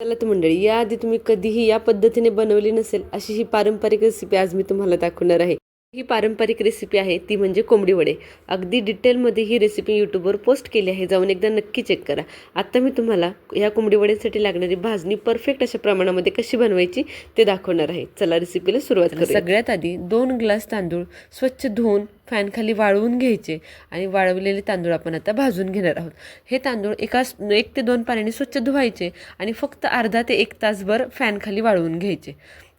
चला तर मंडळी याआधी तुम्ही कधीही या पद्धतीने बनवली नसेल अशी ही पारंपरिक रेसिपी आज मी तुम्हाला दाखवणार आहे. ही पारंपरिक रेसिपी आहे ती म्हणजे कोंबडी वडे. अगदी डिटेलमध्ये ही रेसिपी यूट्यूबवर पोस्ट केली आहे जाऊन एकदा नक्की चेक करा. आता मी तुम्हाला या कोंबडी वड्यासाठी लागणारी भाजणी परफेक्ट अशा प्रमाणामध्ये कशी बनवायची ते दाखवणार आहे. चला रेसिपीला सुरुवात करू सगळ्यात आधी दोन ग्लास तांदूळ स्वच्छ धुवून फॅनखाली वाळवून घ्यायचे आणि वाळवलेले तांदूळ आपण आता भाजून घेणार आहोत. हे तांदूळ एका एक ते दोन पाण्याने स्वच्छ धुवायचे आणि फक्त अर्धा ते एक तासभर फॅनखाली वाळवून घ्यायचे.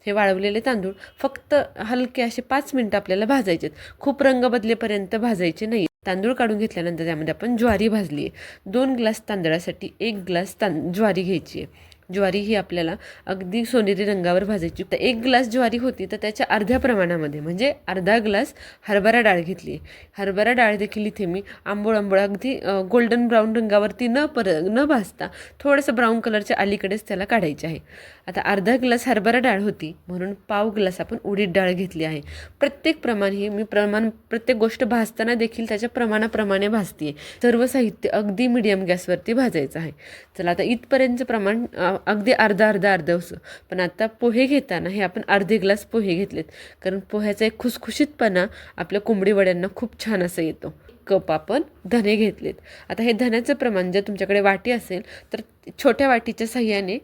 हे वाळवलेले तांदूळ फक्त हलके असे पाच मिनटं आपल्याला भाजायचे खूप रंग बदलेपर्यंत भाजायचे नाही. तांदूळ काढून घेतल्यानंतर त्यामध्ये आपण ज्वारी भाजली आहे दोन ग्लास तांदळासाठी एक ग्लास तां ज्वारी घ्यायची आहे ज्वारी ही आपल्याला अगदी सोनेरी रंगावर भाजायची. तर एक ग्लास ज्वारी होती तर त्याच्या अर्ध्या प्रमाणामध्ये म्हणजे अर्धा ग्लास हरभरा डाळ घेतली. हरभरा डाळ देखील इथे मी आंबोळ आंबोळ अगदी गोल्डन ब्राऊन रंगावरती न पर न भाजता थोडंसं ब्राऊन कलरच्या अलीकडेच त्याला काढायचे आहे. आता अर्धा ग्लास हरभरा डाळ होती म्हणून पाव ग्लास आपण उडीद डाळ घेतली आहे. प्रत्येक प्रमाण हे मी प्रमाण प्रत्येक गोष्ट भाजताना देखील त्याच्या प्रमाणाप्रमाणे भाजते सर्व साहित्य अगदी मिडियम गॅसवरती भाजायचं आहे. चला आता इथपर्यंतचं प्रमाण अगदी अर्धा अर्धा अर्धा असं पण आता पोहे घेताना हे आपण अर्धे ग्लास पोहे घेतलेत. कारण पोह्याचा एक खुसखुशीतपणा आपल्या कोंबडी वड्यांना खूप छान असं येतो. कप आपण धने घेतलेत. आता हे धन्याचं प्रमाण जर तुमच्याकडे वाटी असेल तर छोट्या वाटीच्या साह्याने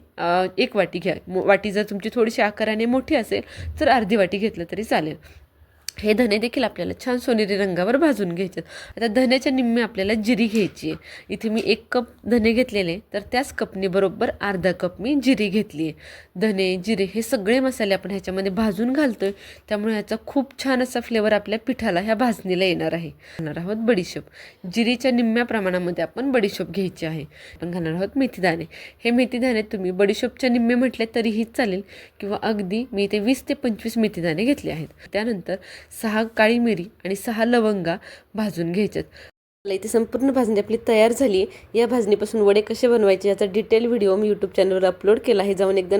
एक वाटी घ्या. वाटी जर तुमची थोडीशी आकाराने मोठी असेल तर अर्धी वाटी घेतलं तरी चालेल. हे धने देखील आपल्याला छान सोनेरी रंगावर भाजून घ्यायचे आता धन्याच्या निम्मे आपल्याला जिरी घ्यायची आहे. इथे मी एक कप धने घेतलेले तर त्याच कपने बरोबर अर्धा कप मी जिरी घेतली आहे. धने जिरे हे सगळे मसाले आपण ह्याच्यामध्ये भाजून घालतो आहे त्यामुळे ह्याचा खूप छान असा फ्लेवर आपल्या पिठाला ह्या भाजणीला येणार आहे. घालणार आहोत बडीशोप. जिरीच्या निम्म्या प्रमाणामध्ये आपण बडीशोप घ्यायची आहे. आपण घालणार आहोत मेथीदाणे हे मेथीदाणे तुम्ही बडीशोपच्या निम्मे म्हटले तरीही चालेल किंवा अगदी मी इथे वीस ते पंचवीस मेथीदाणे घेतले आहेत. त्यानंतर सहा काळी मिरी आणि सहा लवंगा भाजून घ्यायच्यात. मला इथे संपूर्ण भाजणी आपली तयार झाली. या भाजणीपासून वडे कसे बनवायचे याचा डिटेल व्हिडिओ मी यूट्यूब चॅनलवर अपलोड केला आहे. जाऊन एकदा